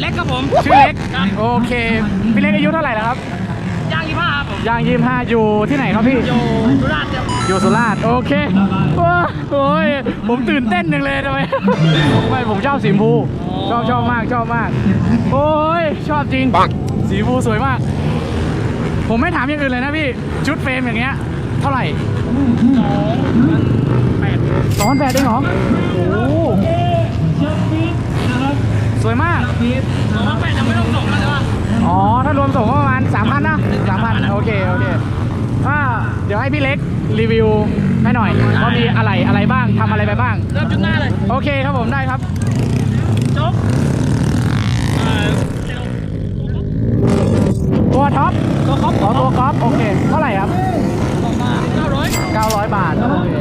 เล็กครับผม ชื่อเล็กครับโอเคพี่เล็กอายุเท่าไหร่แล้วครับย่างยี่ห้าครับผมย่างยี่ห้าอยู่ที่ไหนครับพี่อยู่สุราษฎร์ครับอยู่สุราษฎร์โอเคว้าโอ้ยผมตื่นเต้นจังเลยทำไมไม่ผมชอบสีชมพูชอบชอบมากชอบมาก โอ้ยชอบจริงสีชมพูสวยมาก ผมไม่ถามอย่างอื่นเลยนะพี่ชุดเฟรมอย่างเงี้ยเท่าไหร่สองพันแปดสองพันแปดเองเหรอโอ้โหส วยมากสองพันแปดยังไม่ต้องส่งนะแต่ว่าอ๋อ ถ้ารวมส่งก็ประมาณสามพันนะสามพันโอเค โอเคก็เดี๋ยวให้พี่เล็กรีวิวให้หน่อยว่ามีอะไรอะไรบ้างทำอะไรไปบ้าง เริ่มจุดหน้าเลย โอเคครับผมได้ครับจบเอ่อตัวท็อปตัวครบขอตัวกอล์ฟโอเค เท่าไหร่ครับประมาณเก้าร้อย900บาทโอเค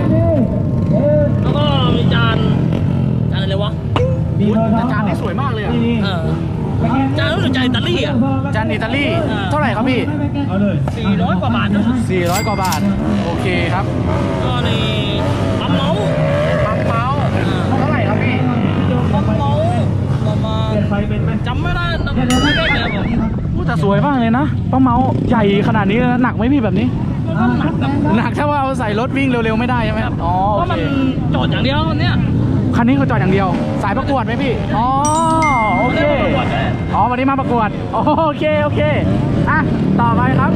แล้วก็มีจานจานอะไรวะ แต่จานนี้สวยมากเลยอะเออจานรู้สึกจานอิตาลีอะ จานอิตาลีอ่าเท่าไหร่ครับพี่สี่ร้อยกว่าบาทนะ400 กว่าบาท โอเคครับ ก็ในปั๊มเมาส์ปั๊มเมาส์เท่าไหร่ครับพี่ปั๊มเมาส์ประมาณจำไม่ได้นะไม่ได้เลยครับผมอู้แต่สวยมากเลยนะปั๊มเมาส์ใหญ่ขนาดนี้นะหนักไหมพี่แบบนี้ก็หนักแบบหนักถ้าว่าเอาใส่รถวิ่งเร็วๆไม่ได้ใช่ไหมครับ อ๋อเพโอราะเคมันโจทย์อย่างเดียวเนี่ย คันนี้เขาจอดอย่างเดียว สายประกวดไหมพี่ อ๋อ โอเคไม่ได้ประกวดเลยอ๋อ วันนี้มาประกวด โอเค โอเค อะ ต่อไปครับ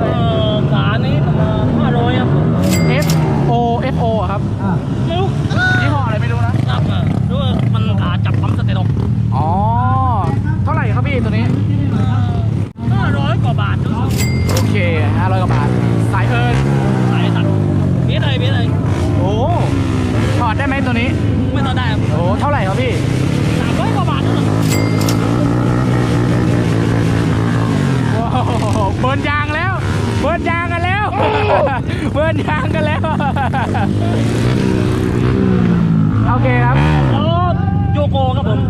เอ่อขานี้ประมาณห้าร้อยครับผม F O F O อะครับไม่รู้ยี่ห้ออะไรไม่รู้นะครับเออด้วยมันขาจับปั๊มสเตตออ๋อ เท่าไหร่ครับพี่ตัวนี้ ห้าร้อยกว่าบาททุก โอเค500กว่าบาท สายเอิญ สายตัดเบี้ยเลยเบี้ยเลย โอ้ถอดได้ไหม ตัวนี้ ไม่ต้องได้ครับโอ้เท่าไหร่ครับพี่สามร้อยกว่าบาททุกโอ้โหเบิร์นยางแล้ว เบิร์นยางกันแล้ว เบิร์นยางกันแล้ว โอเคครับ แล้วโยโกครับผม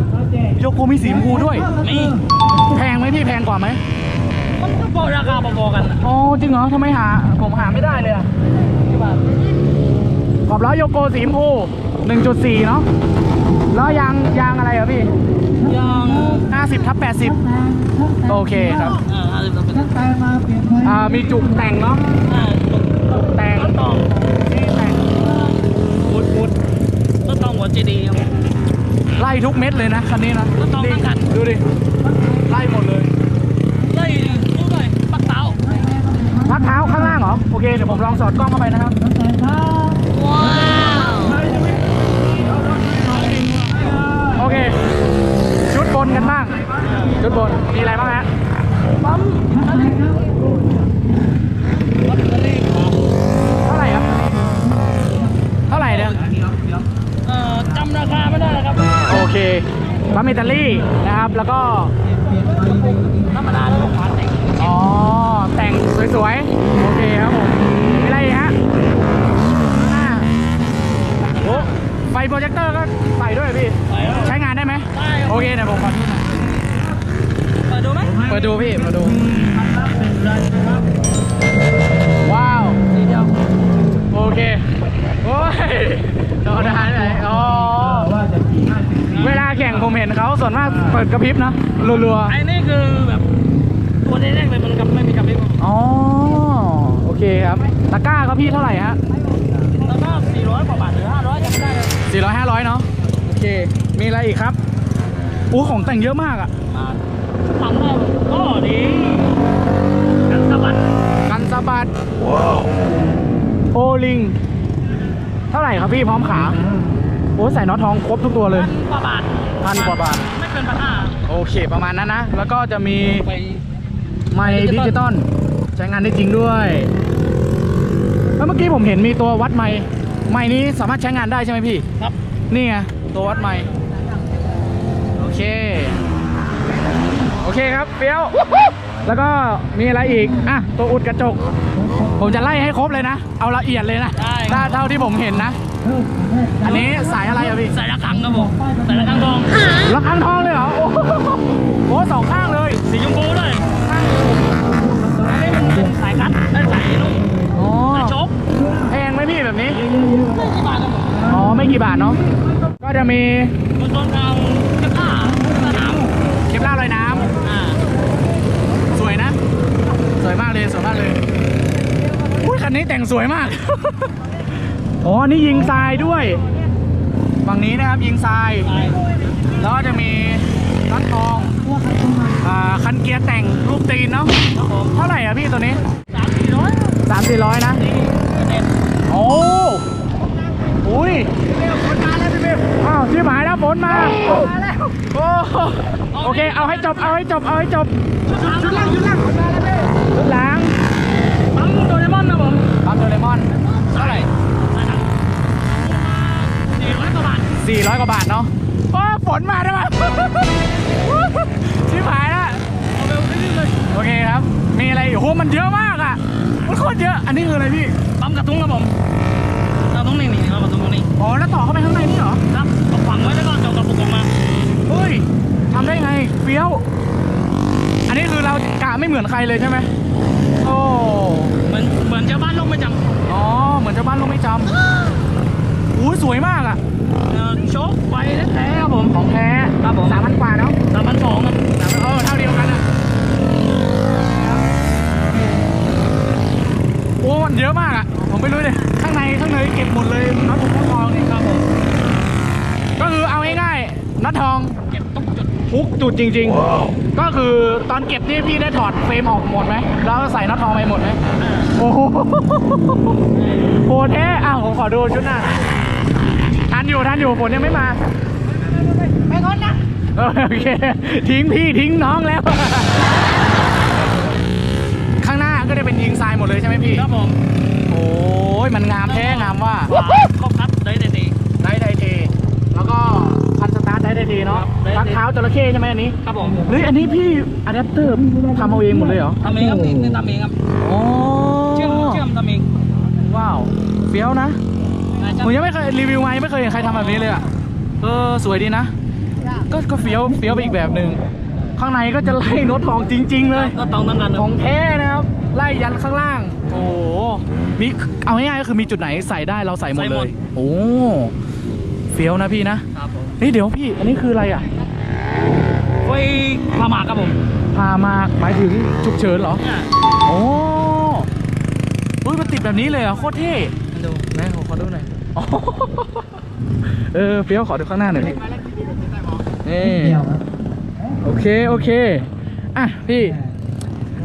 โยโกมีสีชมพูด้วย นี่ แพงไหมพี่แพงกว่าไหมมันก็พอราคาพอๆกันนะอ๋อจริงเหรอทำไมหา ผมหาไม่ได้เลยอะขอบล้อโยโกสีชมพู 1.4 เนาะล้อยางยางอะไรอะพี่ยัง50ทับ80 โอเคครับอ่าห้าสิบเปอร์เซ็นต์อ่ามีจุกแต่งเนาะอ่าแต่งต้นตองนี่แต่งมุดมุดต้นตองหัวเจดีย์ครับผมไล่ทุกเม็ดเลยนะคันนี้นะก็ต้องทั้งคันดูดิ ไล่หมดเลยไล่ดูหน่อยปักเท้าพักเท้าข้างล่างเหรอ โอเค เดี๋ยวผมลองสอดกล้องเข้าไปนะครับว้าว โอเค ชุดบนกันบ้าง ชุดบน มีอะไรบ้างฮะ ปั๊มอะไรวัดอะไรครับ เท่าไหร่ครับ เท่าไหร่เนี่ย เอ่อจำราคาไม่ได้แล้วครับ โอเค ปั๊มอิตาลีนะครับ แล้วก็ธรรมดาแล้วผมผ่านแต่งอ๋อ แต่งสวยๆ โอเคครับผมมีอะไรอีกฮะอ่าโอ้ไฟโปรเจคเตอร์ก็ใส่ด้วยพี่ไปแล้วใช้งานได้ไหมได้ครับโอเคเดี๋ยวผมขอดูหน่อยเปิดดูไหมเปิดดูพี่มาดูว้ ผมเห็นเขาส่วนมากเปิดกระพริบนะรัวไอ้นี่คือแบบตัวแรกๆเลยมันกับไม่มีกับไม่พอๆอ๋อโอเคครับตะกร้าก็พี่เท่าไหร่ฮะแล้วก็400กว่าบาทหรือ500จำไม่ได้เลยสี่ร้อยห้าร้อยเนาะโอเค มีอะไรอีกครับอู้ของแต่งเยอะมากอะมาทำได้ก็ดีกันสะบัดกันสะบัดโอลิง เท่าไหร่ครับพี่พร้อมขาโอ้ใส่น็อตทองครบทุกตัวเลย พันกว่าบาท พันกว่าบาท ไม่เกินพันห้าโอเคประมาณนั้นนะ แล้วก็จะมีไปไมค์ดิจิตอลใช้งานได้จริงด้วย แล้วเมื่อกี้ผมเห็นมีตัววัดไมค์ไมค์นี้สามารถใช้งานได้ใช่ไหมพี่ ครับ นี่ไงตัววัดไมค์โอเค โอเคครับเฟี้ยว แล้วก็มีอะไรอีก อะ ตัวอุดกระจก ผมจะไล่ให้ครบเลยนะ เอาละเอียดเลยนะได้ถ้าเท่าที่ผมเห็นนะ อันนี้สายอะไรอะพี่ใส่ระฆัง ครับผมใส่ระฆังทองระฆังทองเลยเหรอ โอ้โหโอ้สองข้างเลย สีชมพูด้วยข้างอันนี้มันเป็นสายคัดได้สายนุ่มอ๋อสายโชกแพงไหมพี่แบบนี้ไม่กี่บาทครับผมอ๋อ ไม่กี่บาทเนาะ ก็จะมีบนต้นทางกระต้าสนามปล่าลอยน้อ่าำสวยนะ สวยมากเลย สวยมากเลยอุ้ยคันนี้แต่งสวยมาก อ๋ออันนี่ยิงทรายด้วย ฝั่งนี้นะครับยิงทรายไปแล้วก็จะมีนัดทองอ่าคันเกียร์แต่งรูปตีนเนาะครับผมเท่าไหร่อะพี่ตัวนี้สามสี่ร้อยสามสี่ร้อยนะนี่เด็ดโอ้อุ้ยอ้าวที่หมายแล้วฝนมาโอ้โอเค เอาให้จบ เอาให้จบ เอาให้จบ ชุดล่างชุดล่างชุดหลังปั๊มโดเรมอนนะผมปั๊มโดเรมอน เท่าไหร่สี่ร้อยกว่าบาท 400 กว่าบาทเนาะโอ้ฝนมาได้ปะที่หมายแล้วเอาเร็วนิดเลยโอเคครับ มีอะไรอยู่โหมันเยอะมากอะมันโคตรเยอะ อันนี้คืออะไรพี่ ปั๊มกระทุ้งครับผมกระทุ้งนี่นี่ครับกระทุ้งตรงนี้อ๋อแล้วต่อเข้าไปข้างในนี่เหรอ ครับเอาฝังไว้แล้วก็เอากระปุกออกมาเฮ้ยทำได้ไงเฟี้ยว อันนี้คือเรากะไม่เหมือนใครเลยใช่ไหมโอ้เหมือนเหมือนชาวบ้านลงไม่จำอ๋อเหมือนชาวบ้านลงไม่จำ อู้ยสวยมากอะเอ่อโชคไฟแท้ๆครับผมของแท้ครับผมสามพันกว่าเนาะสามพันสองครับเออเท่าเดียวกันอะโอ้มันเยอะมากอะ ผมไม่รู้เลยข้างในข้างในเก็บหมดเลยน็อตทองทองนี่ครับผมก็คือเอาง่ายๆน็อตทองเก็บทุกจุดทุกจุดจริง ๆ ก็คือตอนเก็บนี่พี่ได้ถอดเฟรมออกหมดไหมแล้วใส่น็อตทองไปหมดไหมโอ้โหโหแท้อ้าวผมขอดูชุดหน้าทัน อยู่ทันอยู่ฝนยังไม่มาไม่ทนนะเออโอเคทิ้งพี่ทิ้งน้องแล้ว ข้างหน้าก็จะเป็นยิงทรายหมดเลยใช่ไหมพี่ครับผมโอ้ยมันงามแท้งามว่าครบครับได้แต่ดีได้ไดเทแล้วก็พันสตาร์ทได้ไดเทเนาะครับรักเท้าจระเข้ใช่ไหมอันนี้ครับผมเฮ้ยอันนี้พี่อะแดปเตอร์ทำเอาเองหมดเลยเหรอทำเองครับนี่นี่ทำเองครับโอ้เชื่อมเชื่อมทำเองว้าวเฟี้ยวนะนะจ๊ะ ผมยังไม่เคยรีวิวไงไม่เคยเห็นใครทำแบบนี้เลยอะเออสวยดีนะ ก็ก็เฟี้ยวเฟี้ยวไปอีกแบบหนึ่งข้างในก็จะไล่โน้ตทองจริง ๆ เลย ก็ต้องตั้งกันของแท้นะครับ ไล่ยันข้างล่าง โอ้โหมีเอาง่ายๆก็คือมีจุดไหนใส่ได้เราใส่หมดเลย โอ้เฟี้ยวนะพี่นะครับผมนี่เดี๋ยวพี่ อันนี้คืออะไรอะไว้พาหมากครับผมพามากหมายถึงฉุกเฉินเหรอเนี่ยโอ้อุ้ยมันติดแบบนี้เลยเหรอะโคตรเท่ ดูไหนขอขอดูหน่อยอ๋อเออเฟี้ยวขอดูข้างหน้าหน่อยพี่นี่โอเคโอเคอะพี่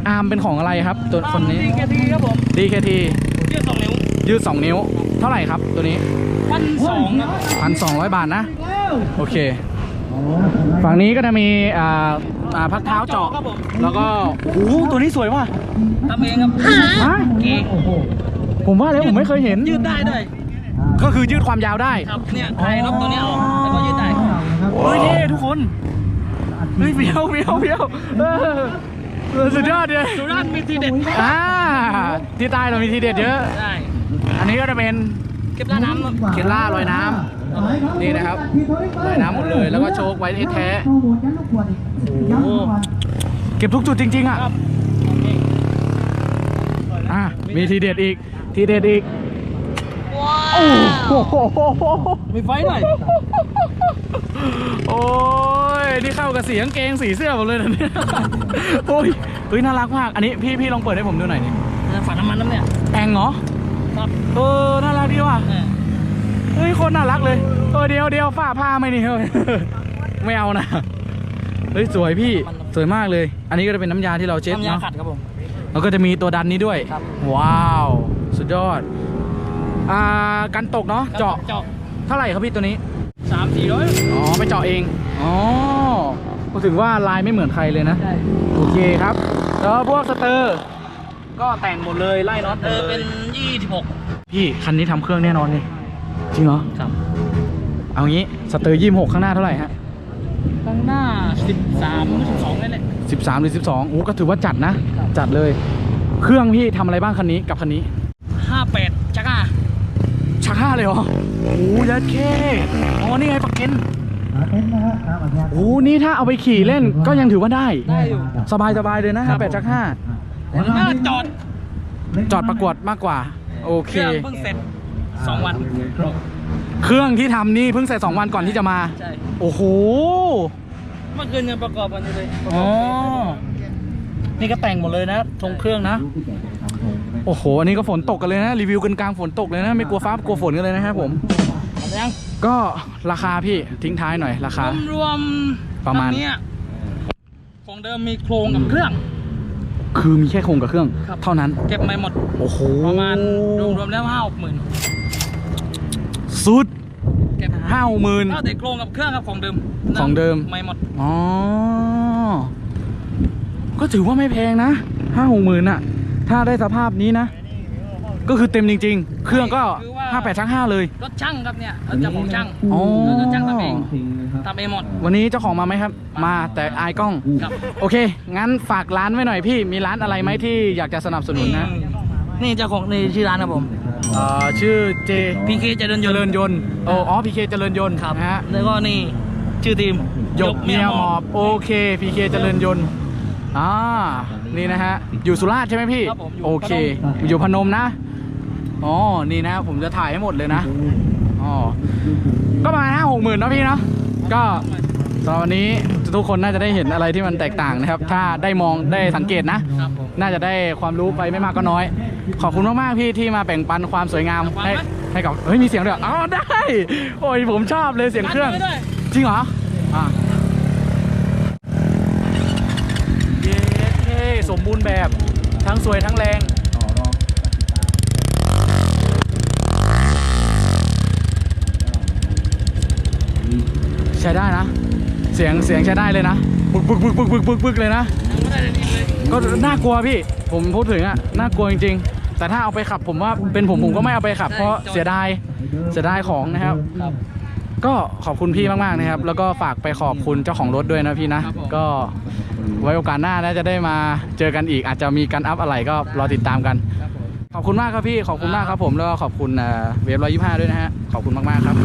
อาร์มเป็นของอะไรครับ ตัวคนนี้ดีแค่ทีครับผม DKT ยืดสองนิ้วยืด2นิ้ว เท่าไหร่ครับตัวนี้พันสองครับพันสองร้อยบาทนะ โอเค ฝั่งนี้ก็จะมีอ่าอ่าพักเท้าเจาะครับผมแล้วก็โอ้โหตัวนี้สวยว่ะทำเองครับฮะเก่ง ผมว่าแล้วผมไม่เคยเห็น ยืดได้ด้วยก็คือยืดความยาวได้ครับเนี่ยใครลบตัวนี้ออกแล้วก็ยืดได้เฮ้ยเท่ทุกคนเฮ้ยเฟี้ยวเฟี้ยวเฟี้ยวเออเออสุดยอดเลยสุราษฎร์มีทีเด็ดอ่าที่ใต้เรามีทีเด็ดเยอะได้อันนี้ก็จะเป็นเก็บร้านน้ำครับเคลล่าลอยน้ำนี่นะครับลอยน้ำหมดเลยแล้วก็โชคไว้แท้ๆโอ้โหเก็บทุกจุดจริง ๆ อะครับอะมีทีเด็ดอีก ทีเด็ดอีกโอ้โหมีไฟหน่อย โอ้ย นี่เข้ากับสีกางเกงสีเสื้อผมเลยนะเนี่ยโอ้ยเฮ้ยน่ารักมาก อันนี้พี่พี่ลองเปิดให้ผมดูหน่อยดิฝาน้ำมันน้ำเนี่ยแองเหรอครับเออ น่ารักดีว่ะเออเฮ้ย คนน่ารักเลยเออเดียวเดียวฝ้าผ้าไม่นี่เฮ้ยไม่เอานะ เฮ้ย สวยพี่ สวยมากเลย อันนี้ก็จะเป็นน้ำยาที่เราเช็ดน้ำยาเนาะขัดครับผมแล้วก็จะมีตัวดันนี้ด้วยครับว้าว สุดยอด อ่ากันตกเนาะเจาะเจาะเท่าไหร่ครับพี่ตัวนี้สามสี่ร้อยอ๋อไปเจาะเองอ๋อก็ถึงว่าลายไม่เหมือนใครเลยนะใช่โอเคครับแล้วพวกสเตอร์ก็แต่งหมดเลยไล่น็อตหมเอดอเลเป็ยนยี่สิบหกพี่คันนี้ทำเครื่องแน่นอนเลยจริงเหรอครับ เอางี้สเตอร์ยี่หกข้างหน้าเท่าไหร่ฮะข้างหน้าสิบสามสิบสองนั่นแหละสิบสามหรือสิบสองโอ้ก็ถือว่าจัดนะครับจัดเลย เครื่องพี่ทำอะไรบ้างคันนี้กับคันนี้ ห้าแปดจักรา ชัก ห้าเลยเหรอโอ้ยัดเคอ๋อนี่ไงปักเก็นโอ้นี่ถ้าเอาไปขี่เล่นก็ยังถือว่าได้ ได้อยู่ สบายสบายเลยนะห้าแปดชักห้าน่าจอดจอดประกวดมากกว่า โอเค เครื่องเพิ่งเสร็จ สองวัน เครื่องที่ทำนี่เพิ่งเสร็จสองวันก่อนที่จะมา ใช่ โอ้โห เมื่อคืนยังประกอบกันอยู่เลยอ๋อ นี่ก็แต่งหมดเลยนะทรงเครื่องนะ โอ้โห อันนี้ก็ฝนตกกันเลยนะ รีวิวกันกลางฝนตกเลยนะ ไม่กลัวฟ้ากลัวฝนกันเลยนะครับผมเอายังก็ราคาพี่ทิ้งท้ายหน่อยราคา รวมๆประมาณลำเนี้ยของเดิมมีโครงกับเครื่อง คือมีแค่โครงกับเครื่อง ครับ เท่านั้น เก็บไม่หมด โอ้โหประมาณรวมๆแล้วห้าหกหมื่นสุดเก็บห้าหมื่นก็แต่โครงกับเครื่องครับของเดิมของเดิม ไม่หมด อ๋อ ก็ถือว่าไม่แพงนะห้าหกหมื่นอะ ถ้าได้สภาพนี้นะ ก็คือเต็มจริง ๆ เครื่องก็ห้าแปดชักห้าเลย รถช่างครับเนี่ยรถช่างของช่างอ๋อ รถช่างทำเองทำเองหมด วันนี้เจ้าของมาไหมครับ มาแต่อายกล้อง ครับ โอเค งั้นฝากร้านไว้หน่อยพี่ มีร้านอะไรไหมที่อยากจะสนับสนุนนะนี่เจ้าของนี่ชื่อร้านครับผม เอ่อชื่อเจ พีเคเจริญยเจนต์ริญยนต์โอ้อ๋อพีเคเจริญยนต์ครับนะฮะแล้วก็นี่ชื่อทีมหยกเมียหมอบ โอเคพีเคเจริญยนต์ อ่านี่นะฮะอยู่สุราษฎร์ใช่ไหมพี่ครับผมอยู่โอเคอยู่พนมนะอ๋อนี่นะ ผมจะถ่ายให้หมดเลยนะอ๋อก็ประมาณห้าหกหมื่นเนาะพี่เนาะก็สำหรับวันนี้ทุกคนน่าจะได้เห็นอะไรที่มันแตกต่างนะครับ ถ้าได้มองได้สังเกตนะ ครับผม น่าจะได้ความรู้ไปไม่มากก็น้อย ขอบคุณมากๆพี่ที่มาแบ่งปันความสวยงามฟังให้ไหมให้กับเฮ้ยมีเสียงด้วยเหรออ๋อได้ โอ้ยผมชอบเลยเสียงเครื่องร้านด้วยจริงเหรอ อะเย้เท่ สมบูรณ์แบบทั้งสวยทั้งแรงใช้ได้นะ เสียงเสียงใช้ได้เลยนะบึกบึกบึกบึกบึกบึกบึกเลยนะยังไม่ได้เรียนอีกเลยก็น่ากลัวพี่ ผมพูดถึงอะน่ากลัวจริง ๆ แต่ถ้าเอาไปขับผมว่าเป็นผมผมก็ไม่เอาไปขับ เพราะเสียดายเสียดายของนะครับครับก็ขอบคุณพี่มากๆนะครับ แล้วก็ฝากไปขอบคุณเจ้าของรถด้วยนะพี่นะครับผมก็ ไว้โอกาสหน้าน่าจะได้มาเจอกันอีก อาจจะมีการอัพอะไรก็รอติดตามกัน ครับผม ขอบคุณมากครับพี่ ขอบคุณมากครับผม แล้วก็ขอบคุณเอ่อเวฟร้อยยี่ห้าด้วยนะฮะ ขอบคุณมาก ๆ ครับ